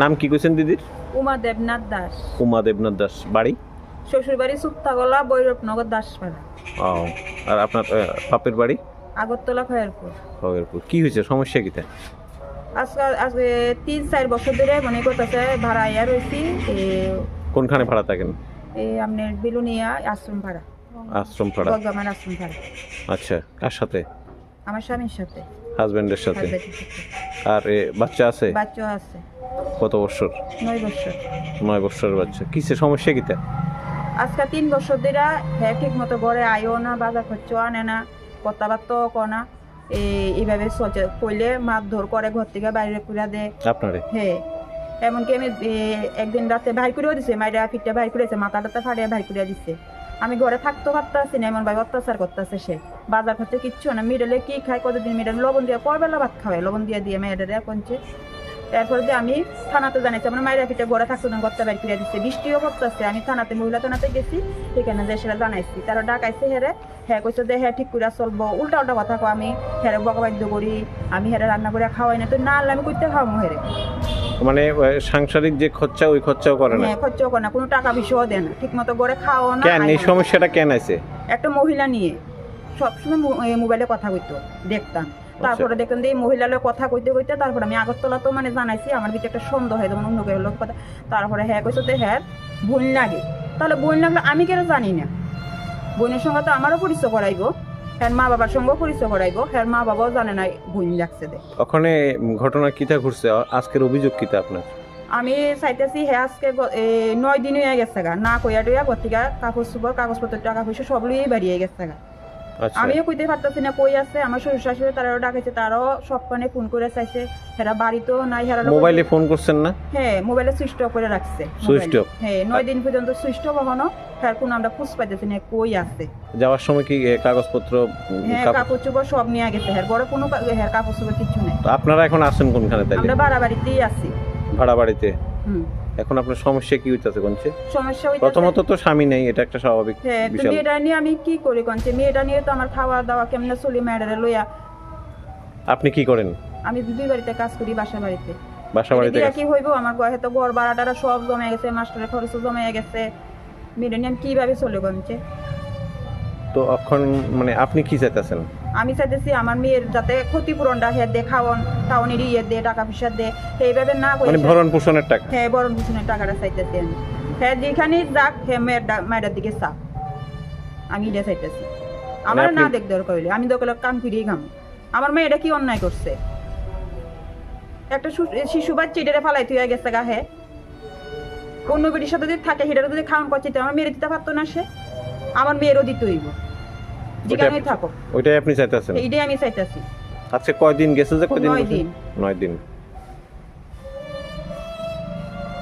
নাম কি কইছেন দিদির? উমা দেবনাথ দাস। উমা দেবনাথ দাস বাড়ি? শ্বশুরবাড়ি সুত্তাগলা বৈরবনগর দাসপাড়া। ও আর আপনার বাপের বাড়ি? আগরতলা খয়েরপুর। খগেরপুর কি হয়েছে? সমস্যা কিটা আজকে আজকে তিন চার বছর ধরে মনে করতেছে ভাড়া ইয়া রয়েছি কোনখানে ভাড়া থাকেন? এই আপনার বিলুনিয়া আশ্রম ভাড়া। আশ্রম ভাড়া। বর্গমার আশ্রম ভাড়া। আচ্ছা কার সাথে? আমার স্বামীর সাথে। হাজবেন্ডের সাথে। আর বাচ্চা আছে? বাচ্চা আছে। কত বছর? নয় বছর। নয় বছরের বাচ্চা। কিসে? সমস্যা কিটা আজকে তিন বছর ধরে হ্যাঁ ঠিক মতো ঘরে আয়ও না বাজার খরচ আনে না কথাবার্তাও কনা না। এইভাবে কইলে মারধর করে ঘর থেকে বাইরে করে দেয় আপনারে? হ্যাঁ এমনকি আমি একদিন রাতে ভাই করেও দিছে মাইরা পিঠটা ভাই করেছে মাথা টাতা ফাটিয়ে ভাই করে দিছে। আমি ঘরে থাকতে পারতাছি না এমন ভাই অত্যাচার করতেছে সে। বাজার খরচে কিচ্ছু না। মিডলে কি খায় কতদিন মিডলে লবণ দিয়ে কয় বেলা ভাত খাওয়াই লবণ দিয়ে দিয়ে মেয়েদের কনছে এরপরে দিয়ে আমি থানাতে জানাইছি আমার মায়েরা পিঠে ঘরে থাকতো না ঘরটা বাইর করে দিচ্ছে বৃষ্টিও করতেছে আমি থানাতে মহিলা থানাতে গেছি সেখানে যে সেটা জানাইছি। তারা ডাকাইছে হেরে হ্যাঁ কইছে যে হ্যাঁ ঠিক করে চলবো। উল্টা উল্টা কথা কো আমি হেরে বকাবাদ্য করি আমি হেরে রান্না করে খাওয়াই না। তো না আনলে আমি করতে খাওয়াবো হেরে? মানে সাংসারিক যে খরচা ওই খরচাও করে না? হ্যাঁ খরচ করে না কোনো টাকা বিষয়ও দেয় না। ঠিক মতো করে খাওয়াও না কেন? এই সমস্যাটা কেন আছে একটা মহিলা নিয়ে সবসময় মোবাইলে কথা কইতো দেখতাম। তারপরে দেখতাম যে এই মহিলার লগে কথা কইতে কইতে তারপরে আমি আগরতলা তো মানে জানাইছি আমার ভিতরে একটা সন্দেহ হয় যেমন অন্য কেউ লোক কথা। তারপরে হ্যাঁ কইছে যে হ্যাঁ বোন লাগে। তাহলে বোন লাগলে আমি কেন জানি না? বোনের সঙ্গে তো আমারও পরিচয় করাইবো হ্যাঁ মা বাবার সঙ্গেও পরিচয় করাইবো হ্যাঁ মা বাবাও জানে না বোন লাগছে দে ওখানে ঘটনা কিতা ঘুরছে? আজকের অভিযোগ কিতা আপনার? আমি চাইতেছি হ্যাঁ আজকে নয় দিন হয়ে গেছে গা। না কইয়া টইয়া গতিকা কাগজ চুপর কাগজপত্র টাকা পয়সা সব লইয়াই বাড়িয়ে গেছে গা। আচ্ছা আমিও কইতে পারতেছি না কই আছে আমার শ্বশুর শাশুড়ি তারাও ডাকেছে তারাও সব কানে ফোন করে চাইছে। হেরা বাড়িতেও নাই হেরা মোবাইলে ফোন করছেন না? হ্যাঁ মোবাইলে সুইচ অফ করে রাখছে মোবাইলে। off? হ্যাঁ নয় দিন পর্যন্ত সুইচ অফ হনো হ্যাঁ কোন আমরা খুঁজ পাইতেছি না কই আছে। যাওয়ার সময় কি কাগজপত্র হ্যাঁ কাপ- কাপড় চোপড় সব নিয়ে গেছে হ্যাঁ বড় কোনো হ্যাঁ কাপড় চোপড় কিছু নেই। তো আপনারা এখন আছেন কোনখানে তাইলে? আমরা বাড়া বাড়িতেই আছি। ভাড়া বাড়িতে? হুম। এখন আপনার সমস্যা কি হইতাছে কোনছে সমস্যা হইতেছে প্রথমত তো স্বামী নেই এটা একটা স্বাভাবিক হ্যাঁ তো বিশাল মেয়েটা নিয়ে আমি কি করি কনছে মেয়েটা নিয়ে তো আমার খাওয়া দাওয়া কেমনে চলি? মেয়েটারে লইয়া। আপনি কি করেন? আমি দুই বাড়িতে কাজ করি বাসা বাড়িতে। বাসা বাড়িতে কি হইব? আমার গয়ে তো ঘর ভাড়াটারা সব জমে গেছে মাস্টারের খরচও জমে গেছে। মিলেনিয়াম কীভাবে চলে গঞ্চে তো এখন মানে আপনি কি চাইতেছেন? আমি চাইতেছি আমার মেয়ের যাতে ক্ষতিপূরণটা হে দে খাওয়ন টাউনের ইয়ে দে টাকা পয়সা দে। সেইভাবে না মানে করে ভরণ পোষণের টাকা। হ্যাঁ বরণ ভূষণের টাকাটা চাইতেছি আমি হ্যাঁ যেখানে যাক হ্যাঁ মেয়ের মায়ের দিকে চাপ আমি এটা চাইতেছি। আমার না দেখ দরকার হইলে আমি দরকার কান ফিরিয়ে খাম। আমার মেয়ে এটা কি অন্যায় করছে? একটা শিশু বাচ্চা এটারে ফালাই তুই গেছে গা হ্যাঁ অন্য বেটির সাথে যদি থাকে সেটারও যদি খাওয়ান করছে আমার মেয়ের দিতে পারতো না সে। আমার মেয়েরও দিতে হইব। যেখানেই ওটা- থাকো ওইটাই আপনি চাইতেছেন এইটাই আমি চাইতেছি আজকে কয়দিন গেছে যে কয়দিন নয়? দিন। নয় দিন